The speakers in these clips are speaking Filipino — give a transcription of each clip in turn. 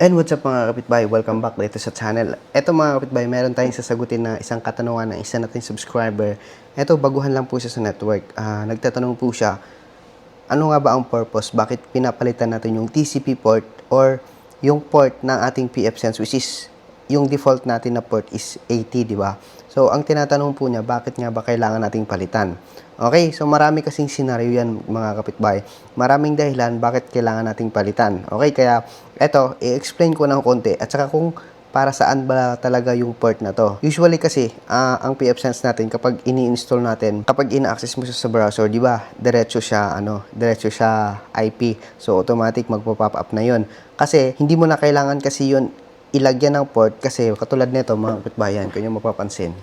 And what's up mga kapitbahay? Welcome back dito sa channel. Ito mga kapitbahay, meron tayong sasagutin na isang katanungan ng isa nating subscriber. Ito, baguhan lang po siya sa network. Ah, nagtatanong po siya, ano nga ba ang purpose? Bakit pinapalitan natin yung TCP port or yung port ng ating PFSense which is yung default natin na port is 80, di ba? So, ang tinatanong po niya, bakit nga ba kailangan nating palitan? Okay, so marami kasing senaryo yan mga kapitbahay. Maraming dahilan bakit kailangan nating palitan. Okay, kaya eto, i-explain ko ng konti at saka kung para saan ba talaga yung port na to. Usually kasi, ah, ang PFSense natin kapag ini-install natin, kapag ina-access mo siya sa browser, di ba, diretso siya, ano, diretso siya IP. So, automatic magpo-pop up na yon Kasi, hindi mo na kailangan kasi yun ilagyan ng port kasi katulad nito mga kapitbayan, kung yung mapapansin.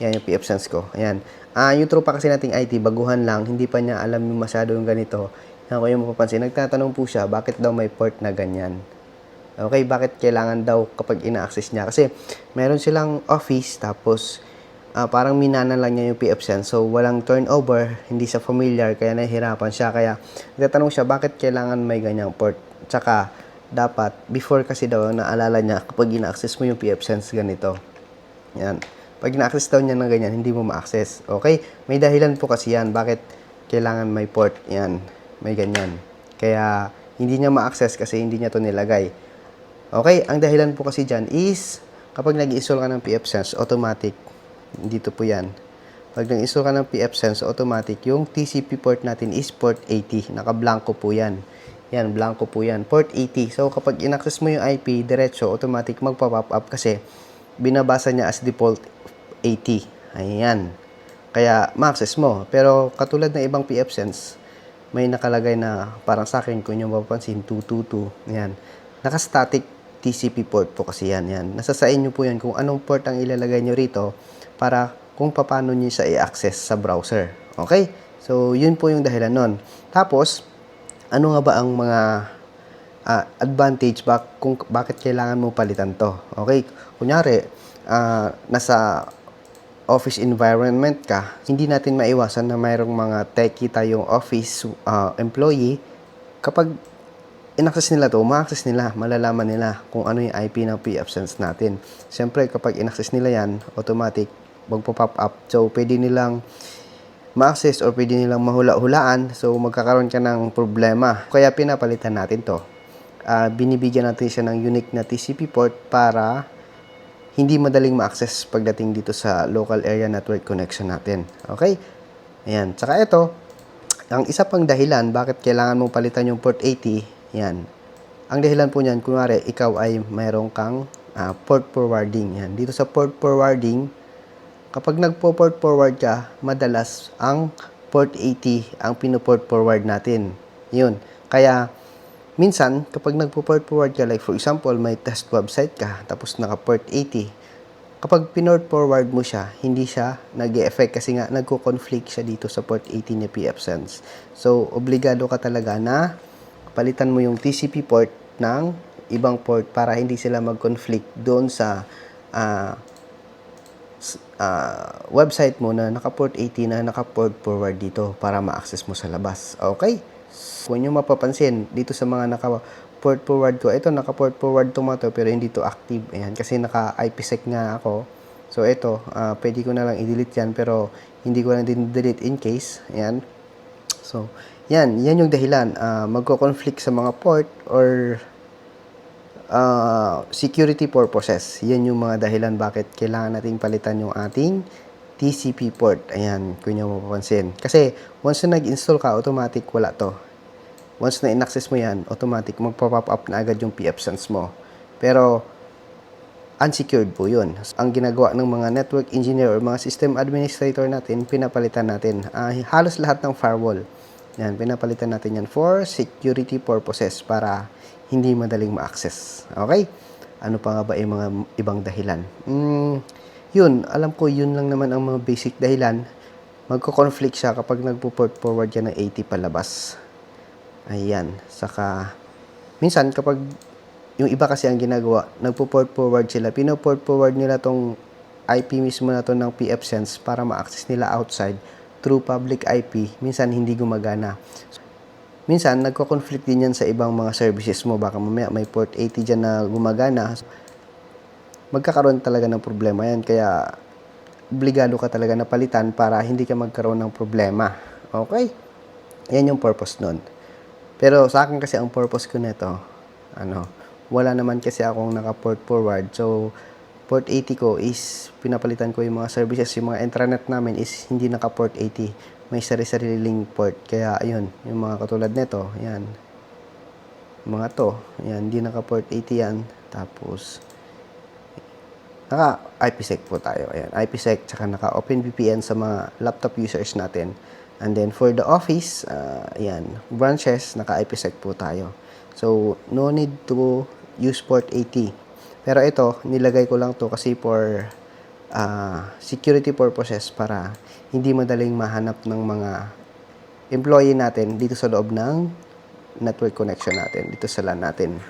Yan yung PFSense ko. Ayan. Ah, yung tropa kasi nating IT, baguhan lang, hindi pa niya alam yung masyado yung ganito. Yan kung yung mapapansin, nagtatanong po siya, bakit daw may port na ganyan? Okay, bakit kailangan daw kapag ina-access niya? Kasi meron silang office, tapos ah, parang minana lang niya yung PFSense. So, walang turnover, hindi siya familiar, kaya nahihirapan siya. Kaya nagtatanong siya, bakit kailangan may ganyang port? Tsaka, dapat, before kasi daw, naalala niya, kapag ina-access mo yung PFSense ganito. Yan. Pag ina-access daw niya ng ganyan, hindi mo ma-access. Okay? May dahilan po kasi yan. Bakit kailangan may port? Yan. May ganyan. Kaya, hindi niya ma-access kasi hindi niya to nilagay. Okay? Ang dahilan po kasi dyan is, kapag nag-install ka ng PFSense, automatic. Dito po yan. Pag nag-install ka ng PFSense, automatic, yung TCP port natin is port 80. Naka-blanco po yan. Yan, blanco po yan. Port 80. So, kapag in-access mo yung IP, diretso, automatic magpa-pop up kasi binabasa niya as default 80. Ayan. Kaya, ma-access mo. Pero, katulad ng ibang PFSense, may nakalagay na, parang sa akin, kung yung mapapansin, 222. Ayan. Naka-static TCP port po kasi yan. Yan. Nasa sa inyo po yan kung anong port ang ilalagay nyo rito para kung paano nyo siya i-access sa browser. Okay? So, yun po yung dahilan nun. Tapos, ano nga ba ang mga ah, advantage ba kung bakit kailangan mo palitan to? Okay? Kunyari, ah, nasa office environment ka, hindi natin maiwasan na mayroong mga techie tayong office ah, employee. Kapag in-access nila to, ma-access nila, malalaman nila kung ano yung IP ng PFSense natin. Siyempre, kapag in-access nila yan, automatic, magpo-pop up. So, pwede nilang ma-access or pwede nilang mahula-hulaan. So, magkakaroon ka ng problema. Kaya pinapalitan natin to. Ah, binibigyan natin siya ng unique na TCP port para hindi madaling ma-access pagdating dito sa local area network connection natin. Okay? Ayan. Tsaka ito, ang isa pang dahilan bakit kailangan mong palitan yung port 80, yan. Ang dahilan po niyan, kunwari, ikaw ay mayroong kang ah, port forwarding. Yan. Dito sa port forwarding, kapag nagpo-port forward ka, madalas ang port 80 ang pinoport forward natin. Yun. Kaya, minsan, kapag nagpo-port forward ka, like for example, may test website ka, tapos naka-port 80, kapag pinort forward mo siya, hindi siya nag effect kasi nga nagko-conflict siya dito sa port 80 ni PFSense. So, obligado ka talaga na palitan mo yung TCP port ng ibang port para hindi sila mag-conflict doon sa ah, ah, website mo na naka-port 80 na naka-port forward dito para ma-access mo sa labas. Okay? Kung nyo mapapansin, dito sa mga naka-port forward ko, ito naka-port forward to mga to, pero hindi to active. Ayan, kasi naka-IPsec nga ako. So, ito, ah, pwede ko na lang i-delete yan, pero hindi ko lang din delete in case. Ayan. So, yan, yan yung dahilan. Ah, magko-conflict sa mga port or ah, security purposes. Yan yung mga dahilan bakit kailangan nating palitan yung ating TCP port. Ayan, kung nyo mapapansin. Kasi, once na nag-install ka, automatic wala to. Once na in-access mo yan, automatic magpa-pop up na agad yung PFSense mo. Pero, unsecured po yun. Ang ginagawa ng mga network engineer or mga system administrator natin, pinapalitan natin ah, halos lahat ng firewall. Yan, pinapalitan natin yan for security purposes para hindi madaling ma-access. Okay? Ano pa nga ba yung mga ibang dahilan? Mm, yun, alam ko yun lang naman ang mga basic dahilan. Magko-conflict siya kapag nagpo-port forward yan ng 80 palabas. Ayan. Saka, minsan kapag yung iba kasi ang ginagawa, nagpo-port forward sila. Pino-port forward nila tong IP mismo na to ng PFSense para ma-access nila outside through public IP. Minsan hindi gumagana. minsan nagko-conflict din yan sa ibang mga services mo. Baka mamaya may port 80 dyan na gumagana. Magkakaroon talaga ng problema yan. Kaya obligado ka talaga na palitan para hindi ka magkaroon ng problema. Okay? Yan yung purpose nun. Pero sa akin kasi ang purpose ko nito, ano, wala naman kasi akong naka-port forward. So, port 80 ko is pinapalitan ko yung mga services. Yung mga intranet namin is hindi naka-port 80. May sarili-sariling port. Kaya, ayun, yung mga katulad nito, yan. Mga to, yan, hindi naka-port 80 yan. Tapos, naka IPsec po tayo. Ayan, IPsec tsaka naka OpenVPN sa mga laptop users natin. And then for the office, uh, ayan, branches naka IPsec po tayo. So no need to use port 80. Pero ito, nilagay ko lang to kasi for uh, security purposes para hindi madaling mahanap ng mga employee natin dito sa loob ng network connection natin, dito sa LAN natin.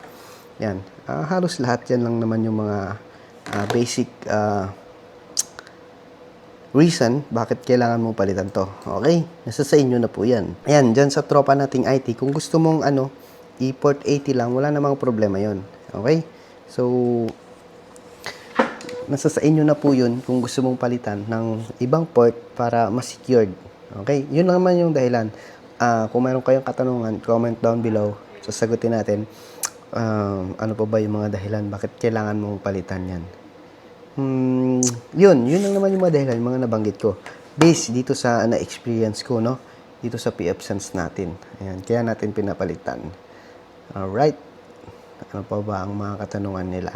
Yan. Ah, halos lahat yan lang naman yung mga ah, basic ah, reason bakit kailangan mong palitan to. Okay? Nasa sa inyo na po yan. Ayan, dyan sa tropa nating IT, kung gusto mong ano, i-port 80 lang, wala namang problema yon Okay? So, nasa sa inyo na po yun kung gusto mong palitan ng ibang port para mas secured. Okay? Yun lang naman yung dahilan. Ah, kung mayroon kayong katanungan, comment down below. Sasagutin natin um, ano pa ba yung mga dahilan bakit kailangan mong palitan yan. Hmm, yun, yun lang naman yung mga dahilan, yung mga nabanggit ko. Based dito sa na-experience ko, no? Dito sa PF Sense natin. Ayan, kaya natin pinapalitan. Alright. Ano pa ba ang mga katanungan nila?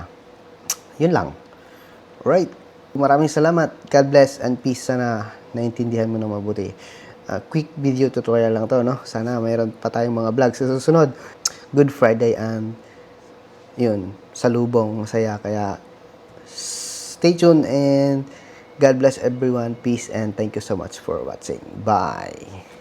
Yun lang. Alright. Maraming salamat. God bless and peace. Sana naintindihan mo na mabuti. Ah, quick video tutorial lang to, no? Sana mayroon pa tayong mga vlogs sa susunod. Good Friday and yun, salubong, masaya. Kaya stay tuned and God bless everyone. Peace and thank you so much for watching. Bye.